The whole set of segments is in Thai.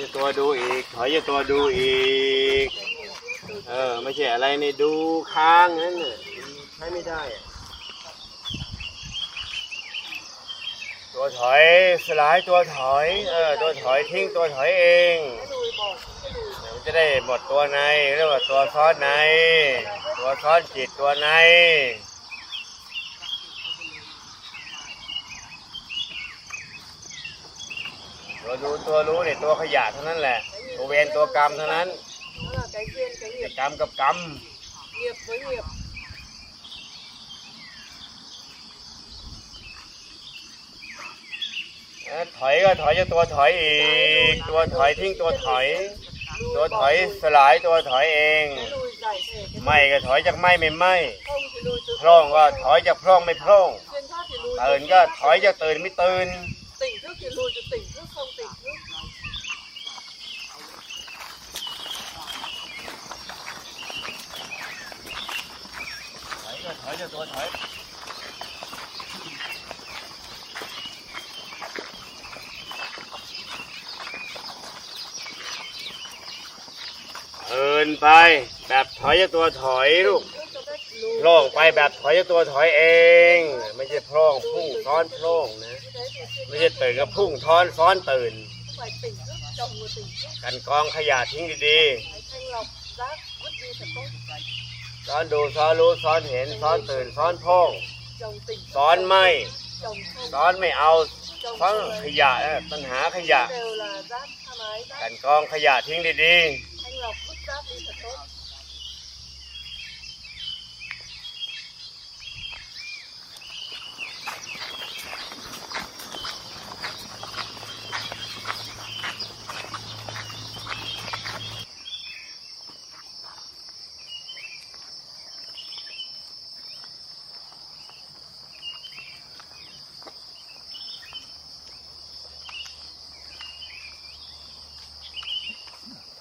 จะตัวดูอีกถอยตัวดูอีก เออ ไม่ใช่อะไรนี่ดูค้างนั้นน่ะใช้ไม่ได้อะตัวถอยสลายตัวถอย เออ ตัวถอยทิ้งตัวถอยเองมันจะได้หมดตัวในเรียกว่าตัวซ้อนใน ตัวซ้อนจิตตัวใน ตัวดูตัวรู้เนี่ยตัวขยะเท่านั้นแหละ ตัวเวรตัวกรรมเท่านั้น đó là cái duyên cái nghiệp กรรมกับกรรม nghiệp với nghiệp เออถอยก็ถอยจะตัวถอยอีก ตัวถอยทิ้งตัวถอย ตัวถอยสลายตัวถอยเอง lùi giải thể cái ไม่ก็ถอยจากไม่ไม่ไม่ không thì lùi từ พร่องก็ถอยจากพร่องไม่พร่อง xuyên thoát thì lùi ตื่นก็ถอยจากตื่นไม่ตื่น tỉnh thức thì lùi từ tỉnh thức không tỉnh thức ถอยก็ถอย จากตัวถอยเอินไป แบบถอยจาตัวถอยลูกโพร่งไปแบบถอยจาตัวถอยเอง ไม่ใช่พร่องพุ่งซ้อนพร่องนะ ไม่ใช่ตื่นก็พุ่งท้อนซ้อนตื่น กันกองขยะทิ้งดี phải ๆซ้อนดูซ้อนรู้ซ้อนเห็นซ้อนตื่นซ้อนโพร่ง chồng tỉnh ซ้อนไม่ chồng không ซ้อนไม่เอา chồng ซ้อน không ข lấy ยะนะปัญหาขยะ đều là rác tha mái rác กันกองขยะทิ้งดี thanh lọc vứt rác đi thật tốt ๆ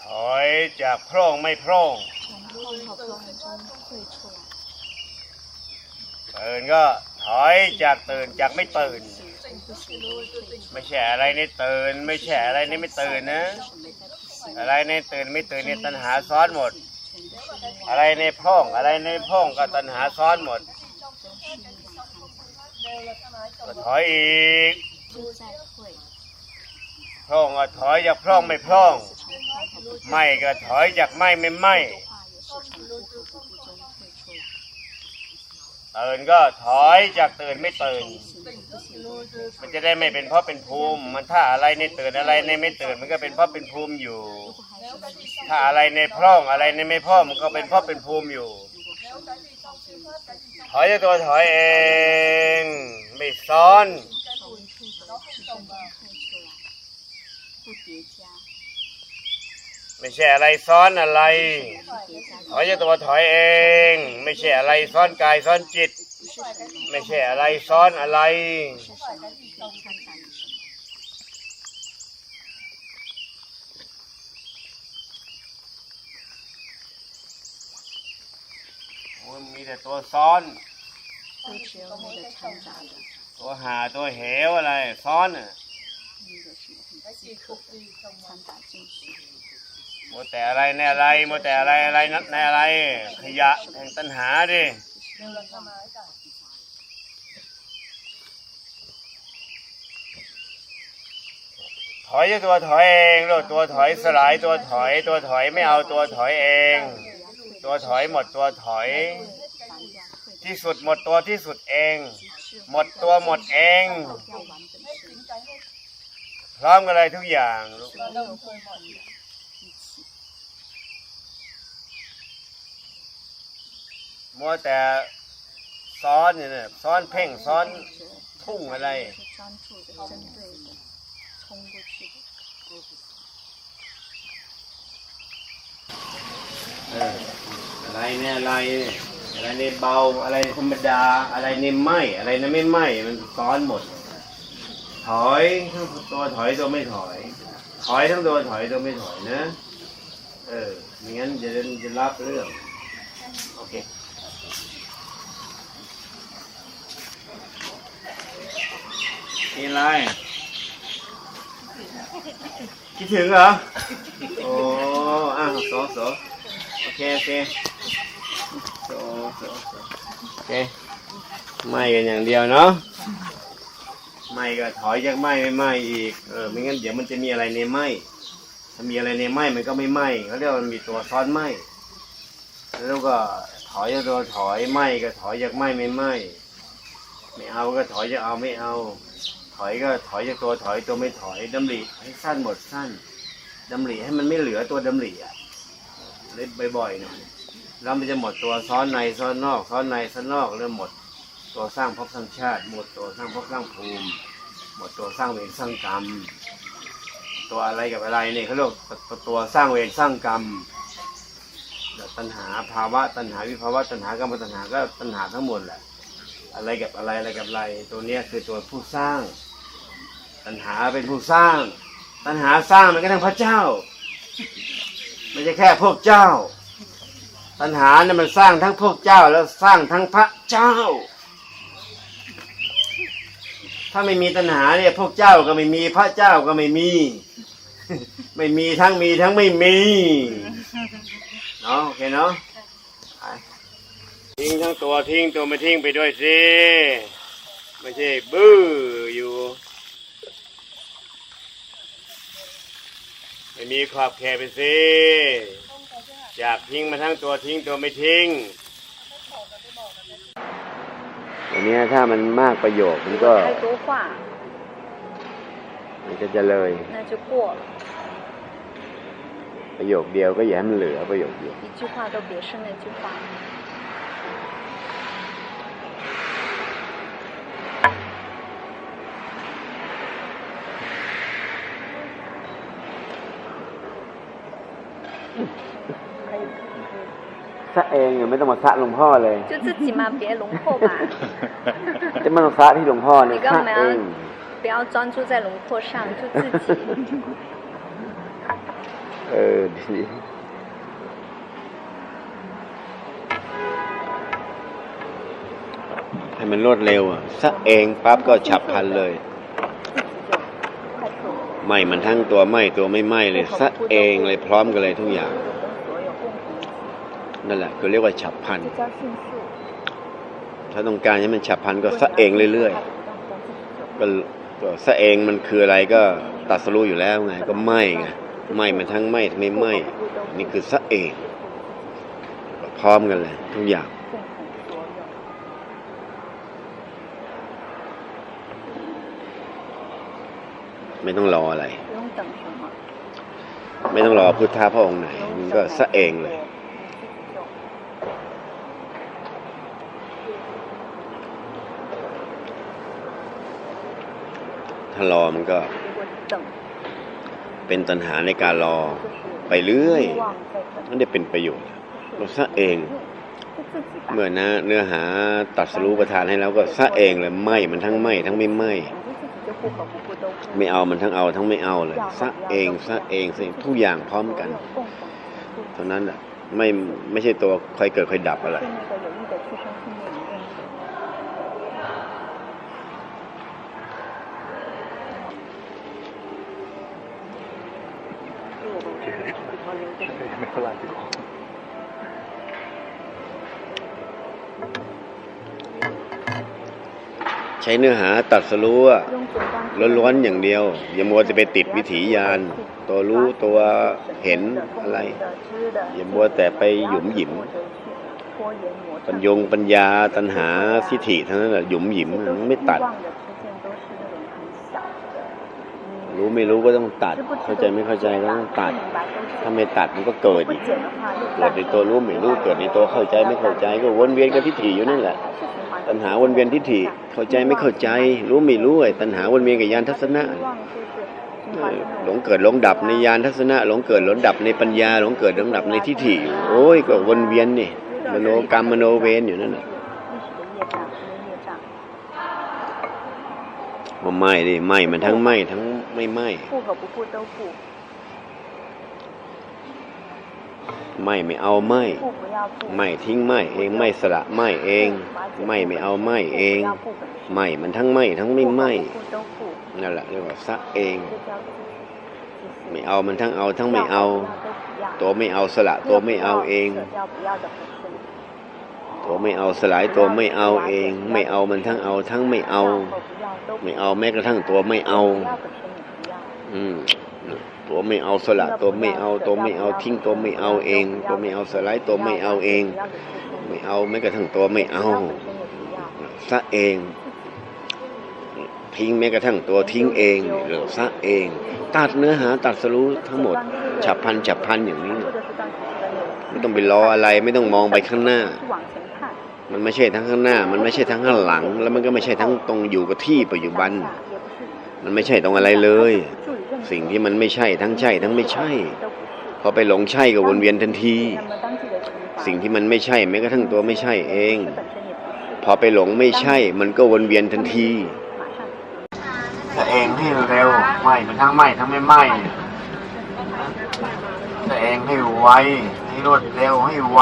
ถอย จากพร่องไม่พร่องตื่นก็ถอยจากตื่นจากไม่ตื่น ไม่แช่อะไรในตื่น ไม่แช่อะไรในไม่ตื่นนะ อะไรในตื่นไม่ตื่นในตัณหาซ้อนหมด อะไรในพร่องอะไรในพร่องก็ตัณหาซ้อนหมดก็ถอยอีกพร่องก็ถอยจากพร่องไม่พร่อง ไม่ก็ถอยจากไม่ไม่ไหมตื่นก็ถอยจากตื่นไม่ตื่น มันจะได้ไม่เป็นเพราะเป็นภูมิ มันถ้าอะไรในตื่นอะไรในไม่ตื่น มันก็เป็นเพราะเป็นภูมิอยู่ ถ้าอะไรในพร่องอะไรในไม่พร่องมันก็เป็นเพราะเป็นภูมิอยู่ ถอยตัวถอยเอง ไม่ซ้อน ไม่ใช่อะไรซ้อนอะไรถอยจะตัวถอยเอง ไม่ใช่อะไรซ้อนกายซ้อนจิต ไม่ใช่อะไรซ้อนอะไร มีแต่ตัวซ้อน ตัวหาตัวเหวอะไร ซ้อนอะ มแต่อะไรในอะไรมแต่อะไรอะไรนัดในอะไร ขยะแห่งตัณหาดิถอยตัวถอยเองลูตัวถอยสลายตัวถอย ตัวถอยไม่เอาตัวถอยเอง ตัวถอยหมดตัวถอย ที่สุดหมดตัวที่สุดเอง หมดตัวหมดเองพร้อมกันเลยทุกอย่างลูก มัวแต่ซ้อนเนี่ยนะซ้อนเพ่งซ้อนทุ่งอะไรอะไรเนี่ยอะไรอะไรเนี่ยเบาอะไรธรรมดาอะไรเนี่ยไหมอะไรเนี่ยไม่ไหมมันซ้อนหมด ถอยทั้งตัวถอยตัวไม่ถอย ถอยทั้งตัวถอยตัวไม่ถอยนะ เออไม่งั้นจะจะรับเรื่องโอเค นี่อะไรคิดถึงเหรอ โอ้อ้าวโสโสโอเคโอเคโสโสโสโอเคไม่กันอย่างเดียวเนาะไม่ก็ถอยจากไม่ไม่ไม่อีกเออไม่งั้นเดี๋ยวมันจะมีอะไรในไม่ถ้ามีอะไรในไม่มันก็ไม่ไหมเขาเรียกว่ามันมีตัวซ้อนไหมแล้วก็ถอยจากตัวถอยไหมก็ถอยจากไหมไม่ไหมไม่เอาก็ถอยจะเอาไม่เอา ถอยก็ถอยจากตัวถอยตัวไม่ถอยดำริให้สั้นหมดสั้นดำริให้มันไม่เหลือตัวดำริอะเล่นบ่อยๆหน่อยแล้วมันจะหมดตัวซ้อนในซ้อนนอกซ้อนในซ้อนนอกเริ่มหมดตัวสร้างภพสร้างชาติ หมดตัวสร้างภพสร้างภูมิ หมดตัวสร้างเวรสร้างกรรม ตัวอะไรกับอะไรเนี่ยเขาเรียกตัวสร้างเวรสร้างกรรมตัณหาภาวะตัณหาวิภาวะตัณหากรรมตัณหาก็ตัณหาทั้งหมดแหละอะไรกับอะไรอะไรกับอะไร ตัวเนี้ยคือตัวผู้สร้าง ตัณหาเป็นผู้สร้าง ตัณหาสร้างมันก็ทั้งพระเจ้า ไม่ใช่แค่พวกเจ้า ตัณหาเนี่ยมันสร้างทั้งพวกเจ้าแล้วสร้างทั้งพระเจ้า ถ้าไม่มีตัณหาเนี่ยพวกเจ้าก็ไม่มีพระเจ้าก็ไม่มี ไม่มีทั้งมีทั้งไม่มีเนาะโอเคเนาะทิ้งทั้งตัวทิ้งตัวไม่ทิ้งไปด้วยสิไม่ใช่บื้ออยู่ ไม่มีขอบแคบไปสิอยากทิ้งมาทั้งตัวทิ้งตัวไม่ทิ้งอันนี้ถ้ามันมากประโยคมันก็ 太多话， มันก็จะเลย 那就过了， ประโยคเดียวก็อย่าให้มันเหลือประโยคเดียว 一句话都别是那句话。 เองไม่ต้องมาสะหลวงพ่อเลย 就自己嘛，别龙破吧， จะไม่ต้องสะที่หลวงพ่อเนี่ย 你干 สะ 嘛 เอง 要不要专注在轮廓上，就自己 เออดี ให้มันรวดเร็วอ่ะสะเองปั๊บก็ฉับพลันเลย 快速， ไหม่มันทั้งตัวไหม่ตัวไม่ไหม่เลยสะเองเลยพร้อมกันเลยทุกอย่าง 跟所有共同 นั่นแหละเขาเรียกว่าฉับพันถ้าต้องการให้มันฉับพันก็สะเองเรื่อยๆก็สะเองมันคืออะไรก็ตัดสรู้อยู่แล้วไงก็ไหม่ไงไหม่มันทั้งไหม่ไม่ไม่นี่คือสะเองพร้อมกันเลยทุกอย่างไม่ต้องรออะไร ไม่ต้องรอพุทธะพระองค์ไหน มันก็สะเองเลย้ารอมันก็ เป็นตัณหาในการรอไปเรื่อยมันได้เป็นประโยชน์เราซะเอง เมื่อนะเนื้อหาตัดสรู้ประทานให้แล้วก็ซะเองเลยไม่มันทั้งไม่ทั้งไม่ไม่ไม่เอามันทั้งเอาทั้งไม่เอาเลยซะเองซะเองซะเองทุกอย่างพร้อมกันเท่านั้นแหละไม่ไม่ใช่ตัวใครเกิดใครดับอะไร ไม่เท่าไรใช้เนื้อหาตัดสรู้ล้วนๆอย่างเดียว อย่ามัวจะไปติดวิถียาน ตัวรู้ตัวเห็นอะไร อย่ามัวแต่ไปหยุมหยิม ปัญญงปัญญาตัณหาสิทธิทั้งนั้นแหละหยุมหยิมไม่ตัด รู้ไม่รู้ก็ต้องตัด เข้าใจไม่เข้าใจก็ต้องตัด ถ้าไม่ตัดมันก็เกิดอีกเกิดในตัวรู้ไม่รู้เกิดในตัวเข้าใจไม่เข้าใจก็วนเวียนกับทิฏฐิอยู่นั่นแหละ ตัณหาวนเวียนทิฏฐิเข้าใจไม่เข้าใจ รู้ไม่รู้ไอ้ตัณหาวนเวียนกับยานทัศนะหลงเกิดหลงดับในยานทัศนะหลงเกิดหลงดับในปัญญาหลงเกิดหลงดับในทิฏฐิอยู่โอ้ยก็วนเวียนนี่มโนกรรมมโนเวรอยู่นั่นแหละว่าไม่ดิไม่มันทั้งไม่ทั้ง ไม่ไหม้พูดกับผู้เต้าผูกไม่ไม่เอาไม่ไม่ทิ้งไม่เองไม่สละไม่เองไม่ไม่เอาไม่เองไม่มันทั้งไม่ทั้งไม่ไม่นั่นแหละเรียกว่าซักเอง ไม่เอามันทั้งเอาทั้งไม่เอา ตัวไม่เอาสละตัวไม่เอาเองตัวไม่เอาสลายตัวไม่เอาเอง ไม่เอามันทั้งเอาทั้งไม่เอา ไม่เอาแม้กระทั่งตัวไม่เอา อืมตัวไม่เอาสละตัวไม่เอาตัวไม่เอาทิ้งตัวไม่เอาเอง ตัวไม่เอาสลายตัวไม่เอาเอง ไม่เอาแม้กระทั่งตัวไม่เอาซะเอง ทิ้งแม้กระทั่งตัวทิ้งเองหรือซะเอง ตัดเนื้อหาตัดสรู้ทั้งหมดฉับพันฉับพันอย่างนี้ ไม่ต้องไปรออะไรไม่ต้องมองไปข้างหน้า มันไม่ใช่ทั้งข้างหน้า มันไม่ใช่ทั้งข้างหลัง แล้วมันก็ไม่ใช่ทั้งตรงอยู่กับที่ปัจจุบัน มันไม่ใช่ตรงอะไรเลย สิ่งที่มันไม่ใช่ทั้งใช่ทั้งไม่ใช่ พอไปหลงใช่ก็วนเวียนทันที สิ่งที่มันไม่ใช่แม้กระทั่งตัวไม่ใช่เอง พอไปหลงไม่ใช่ มันก็วนเวียนทันทีแต่เองให้เร็วไหม่มันทั้งไหม่ทั้งไม่ไหมแต่เองให้ไวให้รวดเร็วให้ไว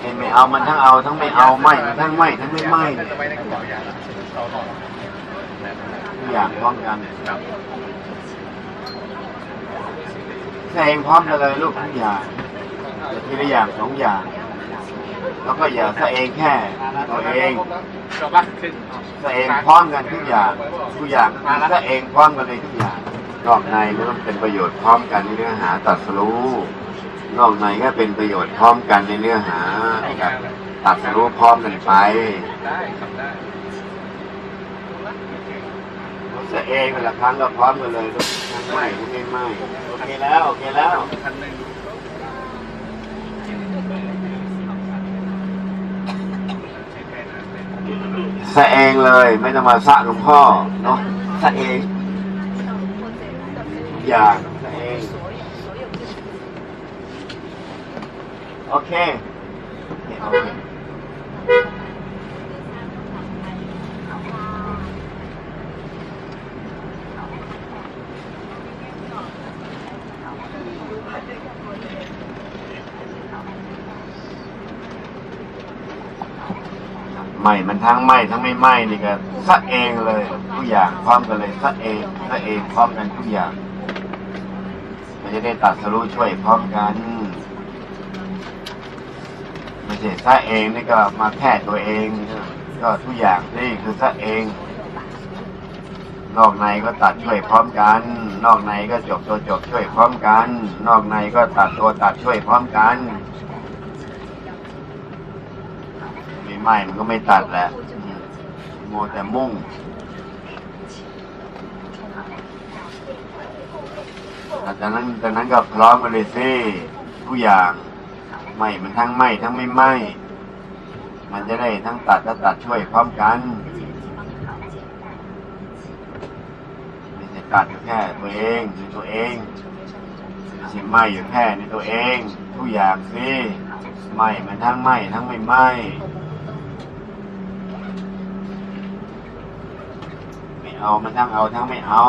ให้ไม่เอามันทั้งเอาทั้งไม่เอาไหม่มันทั้งไหม่ทั้งไม่ไหม่อย่างป้องกัน จะเองพร้อมกันเลยลูกทุกอย่างทีละอย่างสองอย่าง แล้วก็อย่าจะเองแค่ตัวเองตัวเองพร้อมกันทุกอย่างทุกอย่างถ้าเองพร้อมกันเลยทุกอย่างนอกในก็ต้องเป็นประโยชน์พร้อมกันในเนื้อหาตัดสรู้นอกในก็เป็นประโยชน์พร้อมกันในเนื้อหาตัดสรู้พร้อมกันไป จะเองแต่ละครั้งก็พร้อมกันเลยไม่ไม่ไม่โอเคแล้วโอเคแล้วสะเองเลยไม่ต้องมาสะหลวงพ่อเนาะสะเองอย่างสะเองโอเค ไม่มันทั้งไม่ทั้งไม่ไม่นี่ก็สะเองเลยทุกอย่างพร้อมกันเลยสะเองสะเองพร้อมกันทุกอย่าง มันจะได้ตัดสรู้ช่วยพร้อมกันไม่ใช่ซะเองนี่ก็มาแค่ตัวเอง ก็ทุกอย่างนี่คือซะเองนอกในก็ตัดช่วยพร้อมกัน นอกในก็จบตัวจบช่วยพร้อมกัน นอกในก็ตัดตัวตัดช่วยพร้อมกัน ไม่มันก็ไม่ตัดแหละมโมวแต่มุ่งจากนั้นจากนั้นก็พร้อมกันเลยสิทุกอย่างไม่มันทั้งไม่ทั้งไม่ไหมมันจะได้ทั้งตัดและตัดช่วยพร้อมกันไม่ใช่ตัดอยู่แค่ตัวเองในตัวเองไม่ใช่ไหมอยู่แค่ในตัวเองทุกอย่างสิไม่มันทั้งไม่ทั้งไม่ไหมไม่ เอามันทั้งเอาทั้งไม่เอา